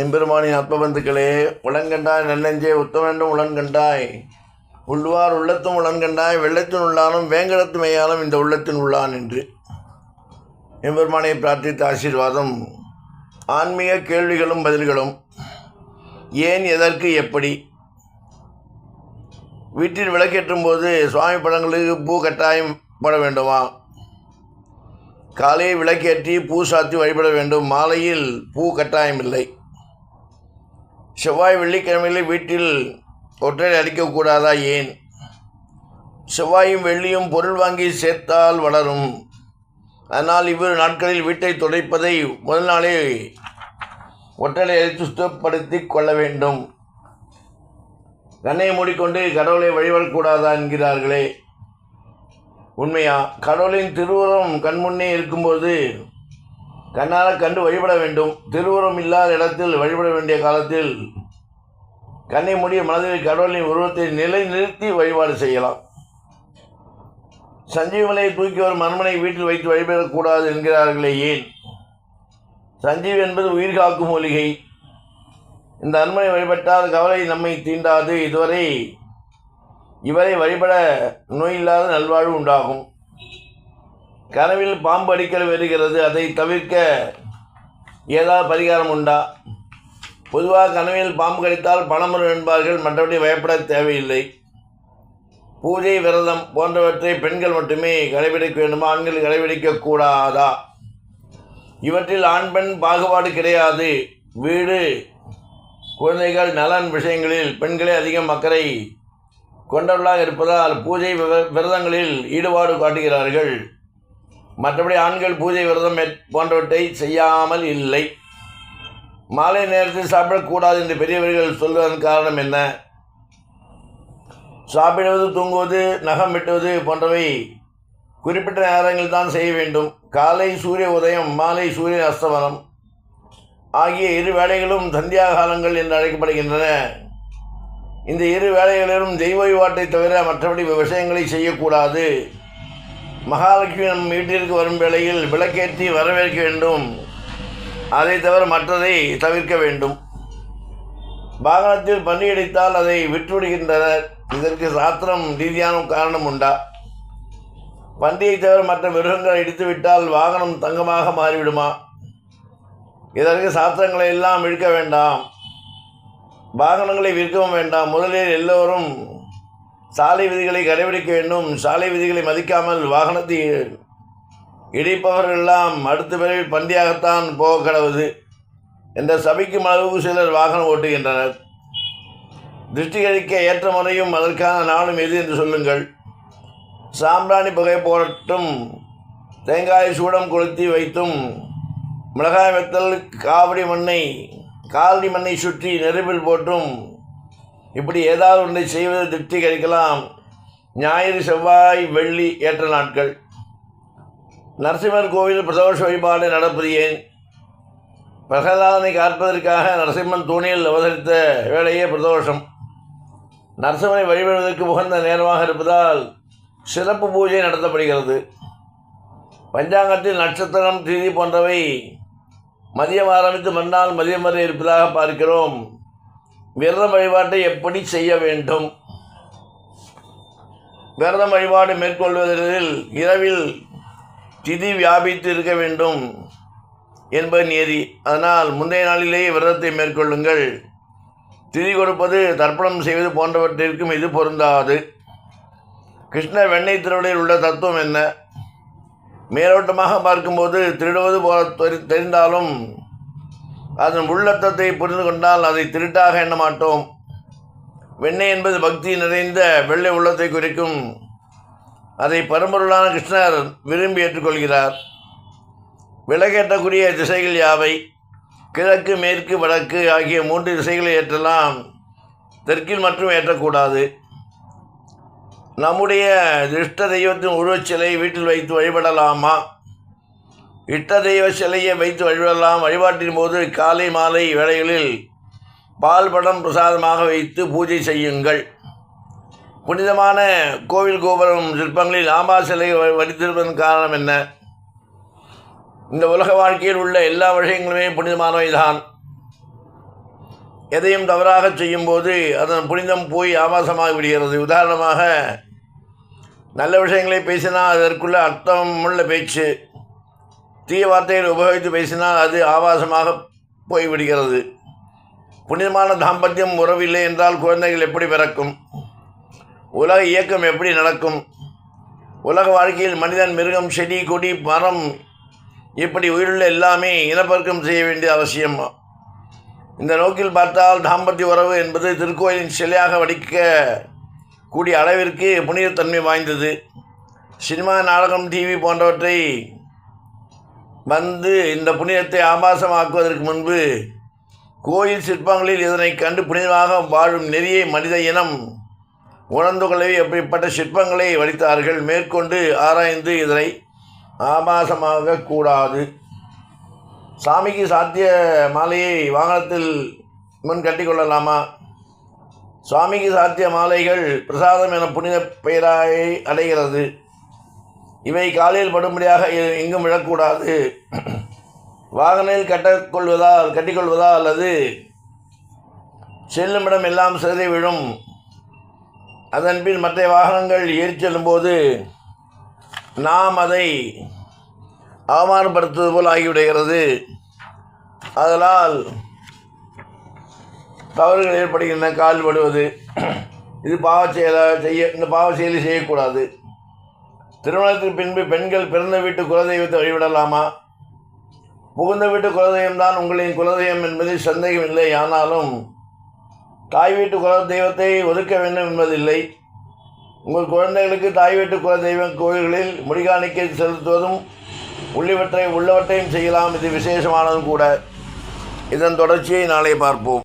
எம்பெருமானின் ஆத்மபந்துக்களே உளங்கண்டாய் நன்னெஞ்சே உத்தமென்றும் உளன்கண்டாய் உள்ளுவார் உள்ளத்தும் உளன்கண்டாய் வெள்ளத்தின் உள்ளானும் வேங்கடத்து மெய்யாலும் இந்த உள்ளத்தின் உள்ளான் என்று எம்பெருமானை பிரார்த்தித்த ஆசீர்வாதம். ஆன்மீக கேள்விகளும் பதில்களும் ஏன் எதற்கு எப்படி? வீட்டில் விளக்கேற்றும் போது சுவாமி படங்களுக்கு பூ கட்டாயம் போட வேண்டுமா? காலையில் விளக்கேற்றி பூ சாத்தி வழிபட வேண்டும். மாலையில் பூ கட்டாயம் இல்லை. செவ்வாய் வெள்ளிக்கிழமையில் வீட்டில் ஒற்றை அடிக்கக்கூடாதா ஏன்? செவ்வாயும் வெள்ளியும் பொருள் வாங்கி சேர்த்தால் வளரும். அதனால் இவ்விரு நாட்களில் வீட்டை துடைப்பதை முதல் நாளே ஒற்றலை அழித்து சுத்தப்படுத்தி கொள்ள வேண்டும். கண்ணை மூடிக்கொண்டு கடவுளை வழிபடக்கூடாதா என்கிறார்களே. உண்மையா? கடவுளின் திருவுரம் கண்முன்னே இருக்கும்போது கண்ணால் கண்டு வழிபட வேண்டும். திருவுருவம் இல்லாத இடத்தில் வழிபட வேண்டிய காலத்தில் கண்ணை மூடிய மனதில் கடவுளின் உருவத்தை நிலை நிறுத்தி வழிபாடு செய்யலாம். சஞ்சீவனை தூக்கி வரும் மண்மனை வீட்டில் வைத்து வழிபடக்கூடாது என்கிறார்களே ஏன்? சஞ்சீவ் என்பது உயிர் காக்கும் மூலிகை. இந்த அன்மனை வழிபட்டால் கவலை நம்மை தீண்டாது. இதுவரை இவரை வழிபட நோயில்லாத நல்வாழ்வு உண்டாகும். கனவில் பாம்பு அடிக்கல் வருகிறது அதை தவிர்க்க ஏதாவது பரிகாரம் உண்டா? பொதுவாக கனவில் பாம்பு கடித்தால் பணமுறை என்பார்கள் மற்றபடி பயப்பட தேவையில்லை. பூஜை விரதம் போன்றவற்றை பெண்கள் மட்டுமே கடைபிடிக்க வேண்டுமா? ஆண்கள் கடைபிடிக்கக்கூடாதா இவற்றில் ஆண் பெண் பாகுபாடு கிடையாது. வீடு குழந்தைகள் நலன் விஷயங்களில் பெண்களே அதிகம் அக்கறை கொண்டவர்களாக இருப்பதால் பூஜை விரதங்களில் ஈடுபாடு காட்டுகிறார்கள். மற்றபடி ஆண்கள் பூஜை விரதம் போன்றவற்றை செய்யாமல் இல்லை. மாலை நேரத்தில் சாப்பிடக்கூடாது என்று பெரியவர்கள் சொல்வதன் காரணம் என்ன? சாப்பிடுவது தூங்குவது நகம் வெட்டுவது போன்றவை குறிப்பிட்ட நேரங்களில் தான் செய்ய வேண்டும். காலை சூரிய உதயம் மாலை சூரிய அஸ்தமனம் ஆகிய இரு வேளைகளும் சந்தியா காலங்கள் என்று அழைக்கப்படுகின்றன. இந்த இரு வேளைகளிலும் தெய்வ வழிபாட்டை தவிர மற்றபடி விஷயங்களை செய்யக்கூடாது. மகாலட்சுமி நம் வீட்டிற்கு வரும் வேளையில் விளக்கேற்றி வரவேற்க வேண்டும். அதை தவிர மற்றதை தவிர்க்க வேண்டும். வாகனத்தில் பன்றி அடித்தால் அதை விற்றுவிடுகின்றனர். இதற்கு சாத்திரம் ரீதியான காரணம் உண்டா? பண்டிகை தவிர மற்ற மிருகங்களை இடித்துவிட்டால் வாகனம் தங்கமாக மாறிவிடுமா? இதற்கு சாத்திரங்களை எல்லாம் இழுக்க வேண்டாம். வாகனங்களை விற்கவும் வேண்டாம். முதலில் எல்லோரும் சாலை விதிகளை கடைபிடிக்க வேண்டும். சாலை விதிகளை மதிக்காமல் வாகனத்தை இடிப்பவர்களெல்லாம் அடுத்த பிறகு பந்தியாகத்தான் போக கடவுது. என்ற சபைக்கும் அளவுக்கு சிலர் வாகனம் ஓட்டுகின்றனர். திருஷ்டி கழிக்க ஏற்ற முறையும் அதற்கான நாளும் எது என்று சொல்லுங்கள். சாம்பிராணி புகை போடட்டும். தேங்காய் சூடம் கொளுத்தி வைத்தும். மிளகாய் வெத்தல் காவடி மண்ணை காவடி மண்ணை சுற்றி நெருப்பில் போட்டும். இப்படி ஏதாவது ஒன்றை செய்வது திருப்தி கிடைக்கலாம் ஞாயிறு செவ்வாய் வெள்ளி ஏற்ற நாட்கள். நரசிம்மர் கோவில் பிரதோஷ வழிபாடு நடப்பது ஏன் பிரகலாதனை காப்பதற்காக நரசிம்மன் தூணில் அவதரித்த வேளையே பிரதோஷம். நரசிம்மனை வழிபடுவதற்கு உகந்த நேரமாக இருப்பதால் சிறப்பு பூஜை நடத்தப்படுகிறது. பஞ்சாங்கத்தில் நட்சத்திரம் திதி போன்றவை மதியம் ஆரம்பித்து மறுநாள் மதியம் வரை இருப்பதாக பார்க்கிறோம். விரதம் வழிபாட்டை எப்படி செய்ய வேண்டும்? விரதம் வழிபாடு மேற்கொள்வதில் இரவில் திதி வியாபித்து இருக்க வேண்டும் என்பது நியதி. அதனால் முந்தைய நாளிலேயே விரதத்தை மேற்கொள்ளுங்கள். திதி கொடுப்பது தர்ப்பணம் செய்வது போன்றவற்றிற்கும் இது பொருந்தாது. கிருஷ்ணர் வெண்ணெய் திருவிழையில் உள்ள தத்துவம் என்ன? மேலோட்டமாக பார்க்கும்போது திருடுவது போல தெரி- தெரிந்தாலும் அதன் உள்ளர்த்தத்தை புரிந்து கொண்டால் அதை திருட்டாக எண்ண மாட்டோம். வெண்ணெய் என்பது பக்தி நிறைந்த வெள்ளை உள்ளத்தை குறிக்கும். அதை பரம்பொருளான கிருஷ்ணர் விரும்பி ஏற்றுக்கொள்கிறார். விலகேற்றக்கூடிய திசைகள் யாவை? கிழக்கு மேற்கு வடக்கு ஆகிய மூன்று திசைகளை ஏற்றலாம். தெற்கில் மட்டும் ஏற்றக்கூடாது. நம்முடைய திருஷ்ட தெய்வத்தின் உருவச்சிலை வீட்டில் வைத்து வழிபடலாமா? இட்ட தெய்வ சிலையை வைத்து வழிபடலாம். வழிபாட்டின் போது காலை மாலை வேளைகளில் பால் படம் பிரசாதமாக வைத்து பூஜை செய்யுங்கள். புனிதமான கோவில் கோபுரம் சிற்பங்களில் ஆமா சிலை வ- வடித்திருப்பதன் காரணம் என்ன? இந்த உலக வாழ்க்கையில் உள்ள எல்லா விஷயங்களுமே புனிதமானவை தான் எதையும் தவறாக செய்யும்போது அதன் புனிதம் போய் ஆபாசமாகி விடுகிறது. உதாரணமாக நல்ல விஷயங்களை பேசினால் அதற்குள்ள அர்த்தமுள்ள பேச்சு தீய வார்த்தைகள் உபயோகித்து பேசினால் அது ஆபாசமாக போய்விடுகிறது. புனிதமான தாம்பத்தியம் உறவில்லை என்றால் குழந்தைகள் எப்படி பிறக்கும்? உலக இயக்கம் எப்படி நடக்கும்? உலக வாழ்க்கையில் மனிதன் மிருகம் செடி கொடி மரம் இப்படி உயிருள்ள எல்லாமே இனப்பெருக்கம் செய்ய வேண்டிய அவசியம். இந்த நோக்கில் பார்த்தால் தாம்பத்திய உறவு என்பது திருக்கோயிலின் சிலையாக வடிக்க கூடிய அளவிற்கு புனிதத்தன்மை வாய்ந்தது. சினிமா நாடகம் டிவி போன்றவற்றை வந்து இந்த புனிதத்தை ஆபாசமாக்குவதற்கு முன்பு கோயில் சிற்பங்களில் இதனை கண்டு புனிதமாக வாழும் நெறியை மனித இனம் உணர்ந்து கொள்ளவே அப்படிப்பட்ட சிற்பங்களை வடித்தார்கள் மேற்கொண்டு ஆராய்ந்து இதனை ஆபாசமாக கூடாது. சாமிக்கு சாத்திய மாலையை வாகனத்தில் முன் கட்டிக்கொள்ளலாமா சுவாமிக்கு சாத்திய மாலைகள் பிரசாதம் என புனித பெயராயை அடைகிறது. இவை காலையில் படும்படியாக எ- எங்கும் விழக்கூடாது. வாகனில் கட்டிக்கொள்வதால் கட்டிக்கொள்வதா அல்லது செல்லுமிடம் எல்லாம் சிதறி விழும். அதன்பின் மற்ற வாகனங்கள் ஏறி செல்லும்போது நாம் அதை அவமானப்படுத்துவது போல் ஆகிவிடுகிறது. அதனால் தவறுகள் ஏற்படுகின்றன கால் படுவது. இது பாவ செயலாக செய்ய இந்த பாவ செயலி செய்யக்கூடாது. திருமணத்திற்கு பின்பு பெண்கள் பிறந்த வீட்டு குலதெய்வத்தை வழிபடலாமா? புகுந்த வீட்டு குலதெய்வம் தான் உங்களின் குலதெய்வம் என்பதில் சந்தேகம் இல்லை. ஆனாலும் தாய் வீட்டு குலதெய்வத்தை ஒதுக்க வேண்டும் என்பதில்லை. உங்கள் குழந்தைகளுக்கு தாய் வீட்டு குலதெய்வம் கோயில்களில் முடிகாணிக்கை செலுத்துவதும் உள்ளிவற்றை உள்ளவற்றையும் செய்யலாம். இது விசேஷமானதும் கூட. இதன் தொடர்ச்சியை நாளை பார்ப்போம்.